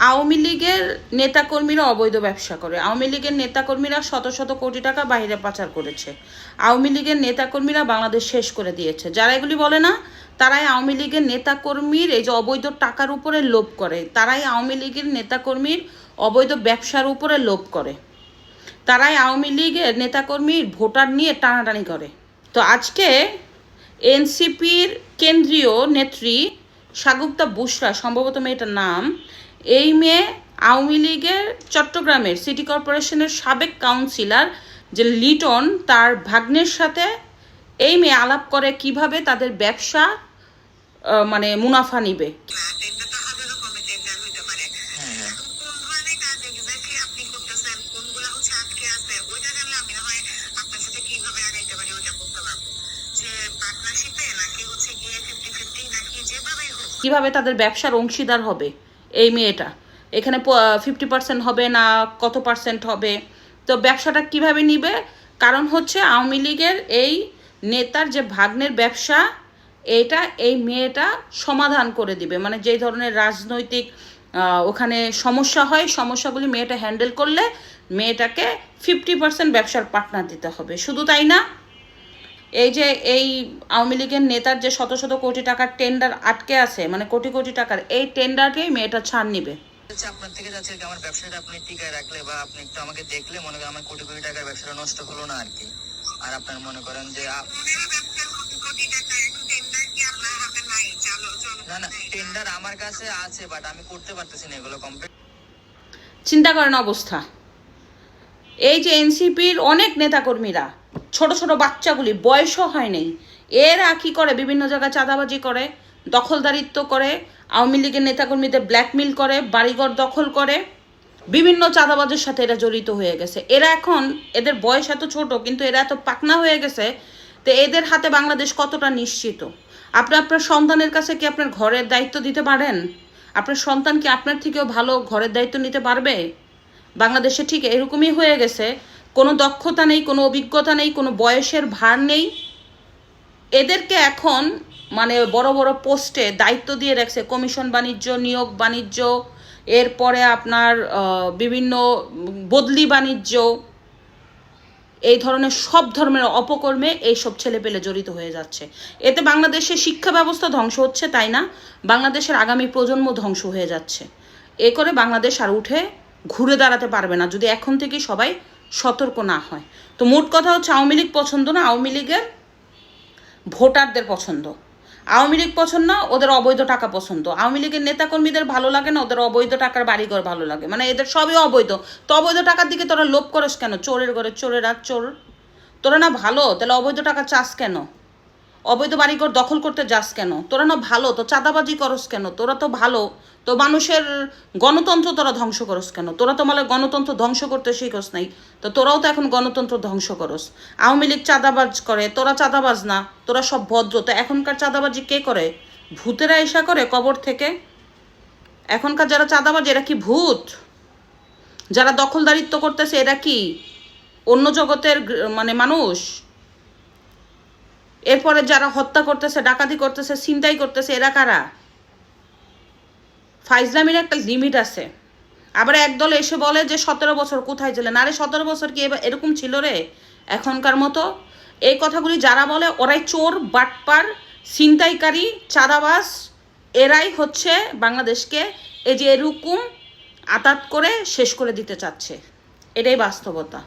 আওয়ামী লীগের নেতাকর্মীরা অবৈধ ব্যবসা করে। আওয়ামী লীগের নেতাকর্মীরা শত শত কোটি টাকা বাইরে পাচার করেছে। আওয়ামী লীগের নেতাকর্মীরা বাংলাদেশ শেষ করে দিয়েছে। যারা এগুলি বলে না, তারাই আওয়ামী লীগের নেতাকর্মীর এই যে অবৈধ টাকার উপরে লোভ করে, তারাই আওয়ামী লীগের নেতাকর্মীর অবৈধ ব্যবসার উপরে লোভ করে। তারাই আওয়ামী লীগের নেতাকর্মীর ভোটার নিয়ে টানাটানি করে। তো আজকে এনসিপির কেন্দ্রীয় নেত্রী সাগুপ্তা বুশরা সম্ভবত মেয়েটার নাম এই মেয়ে আওয়ামী লীগের চট্টগ্রামের সিটি কর্পোরেশনের সাবেক কাউন্সিলর যে লিটন, তার ভাগ্নের সাথে এই মেয়ে আলাপ করে কীভাবে তাদের ব্যবসা মানে মুনাফা নিবে। কীভাবে তাদের ব্যবসার অংশীদার হবে? এই মেয়েটা। এখানে ফিফটি পার্সেন্ট হবে না, কত পার্সেন্ট হবে? তো ব্যবসাটা কীভাবে নিবে? কারণ হচ্ছে আওয়ামী লীগের এই নেতার যে ভাগ্নের ব্যবসা, এটা এই মেয়েটা সমাধান করে দিবে। মানে যেই ধরনের রাজনৈতিক ওখানে সমস্যা হয়, সমস্যাগুলি মেয়েটা হ্যান্ডেল করলে মেয়েটাকে ফিফটি পার্সেন্ট ব্যবসার পার্টনার দিতে হবে। শুধু তাই না এই যে এই আওয়ামী লীগের নেতার যে শত শত কোটি টাকার টেন্ডার আটকে আছে মানে কোটি কোটি টাকার এই টেন্ডারকেই মেয়েটা ছাড় নিবে? আপনার থেকে যাচ্ছে আমার ব্যবসাটা আপনি টিকায় রাখলে বা আপনি একটু আমাকে দেখলে মনে করেন আমার কোটি কোটি টাকার ব্যবসাটা নষ্ট হলো না আর কি। আর আপনার মনে করেন যে না না টেন্ডার আমার কাছে আছে বাট আমি করতে পারতেছি না এগুলো কমপ্লিট চিন্তা করেন অবস্থা। এই যে এনসিপির অনেক নেতাকর্মীরা ছোট ছোট বাচ্চাগুলি, বয়সও হয় নাই। এরা কি করে? বিভিন্ন জায়গায় চাঁদাবাজি করে, দখলদারিত্ব করে, আওয়ামী লীগের নেতাকর্মীদের ব্ল্যাকমেল করে, বাড়িঘর দখল করে। বিভিন্ন চাঁদাবাজের সাথে এরা জড়িত হয়ে গেছে। এরা এখন, এদের বয়স এত ছোট, কিন্তু এরা এত পাকনা হয়ে গেছে তো এদের হাতে বাংলাদেশ কতটা নিশ্চিত? আপনি আপনার সন্তানের কাছে কি আপনার ঘরের দায়িত্ব দিতে পারেন? আপনার সন্তান কি আপনার থেকেও ভালো ঘরের দায়িত্ব নিতে পারবে? বাংলাদেশে ঠিক এরকমই হয়ে গেছে। কোনো দক্ষতা নেই, কোনো অভিজ্ঞতা নেই, কোনো বয়সের ভার নেই। এদেরকে এখন মানে বড় বড় পোস্টে দায়িত্ব দিয়ে রাখছে। কমিশন বাণিজ্য, নিয়োগ বাণিজ্য, এরপরে আপনার বিভিন্ন বদলি বাণিজ্য, এই ধরনের সব ধর্মের অপকর্মে এইসব ছেলেপেলে জড়িত হয়ে যাচ্ছে। এতে বাংলাদেশের শিক্ষা ব্যবস্থা ধ্বংস হচ্ছে, তাই না? বাংলাদেশের আগামী প্রজন্ম ধ্বংস হয়ে যাচ্ছে। এ করে বাংলাদেশ আর উঠে ঘুরে দাঁড়াতে পারবে না। যদি এখন থেকে সবাই সতর্ক না হয়। তো মোট কথা হচ্ছে আওয়ামী লীগ পছন্দ না, আওয়ামী লীগের ভোটারদের পছন্দ। আওয়ামী লীগ পছন্দ না, ওদের অবৈধ টাকা পছন্দ। আওয়ামী লীগের নেতাকর্মীদের ভালো লাগে না, ওদের অবৈধ টাকার বাড়িঘর ভালো লাগে। মানে এদের সবই অবৈধ। তো অবৈধ টাকার দিকে তোরা লোভ করস কেন? চোরের ঘরে চোরের চোরেরা চোর তোরা না ভালো? তাহলে অবৈধ টাকা চাস কেন? অবৈধ বাড়িঘর দখল করতে যাস কেন? তোরা না ভালো, তো চাঁদাবাজি করস কেন? তোরা তো ভালো, তো মানুষের গণতন্ত্র তোরা ধ্বংস করস কেন? তোরা তো মানে গণতন্ত্র ধ্বংস করতে শিখস নাই, তো তোরাও তো এখন গণতন্ত্র ধ্বংস করস। আওয়ামী লীগ চাঁদাবাজ করে, তোরা চাঁদাবাজ না, তোরা সব ভদ্র, তো এখনকার চাঁদাবাজি কে করে? ভূতেরা এসা করে কবর থেকে? এখনকার যারা চাঁদাবাজ, এরা কি ভূত? যারা দখলদারিত্ব করতেছে, এরা কি অন্য জগতের মানে মানুষ? এরপরে যারা হত্যা করতেছে, ডাকাতি করতেছে, ছিনতাই করতেছে, এরা কারা? ফাইজলামির একটা লিমিট আছে। আবার একদল এসে বলে যে, সতেরো বছর কোথায় ছিলেন আরে, সতেরো বছর কি এরকম ছিল রে? এখনকার মতো? এই কথাগুলি যারা বলে, ওরাই চোর, বাটপার, ছিনতাইকারী, চাঁদাবাজ, এরাই হচ্ছে বাংলাদেশকে এই যে এরকম আতাত করে শেষ করে দিতে চাচ্ছে। এটাই বাস্তবতা।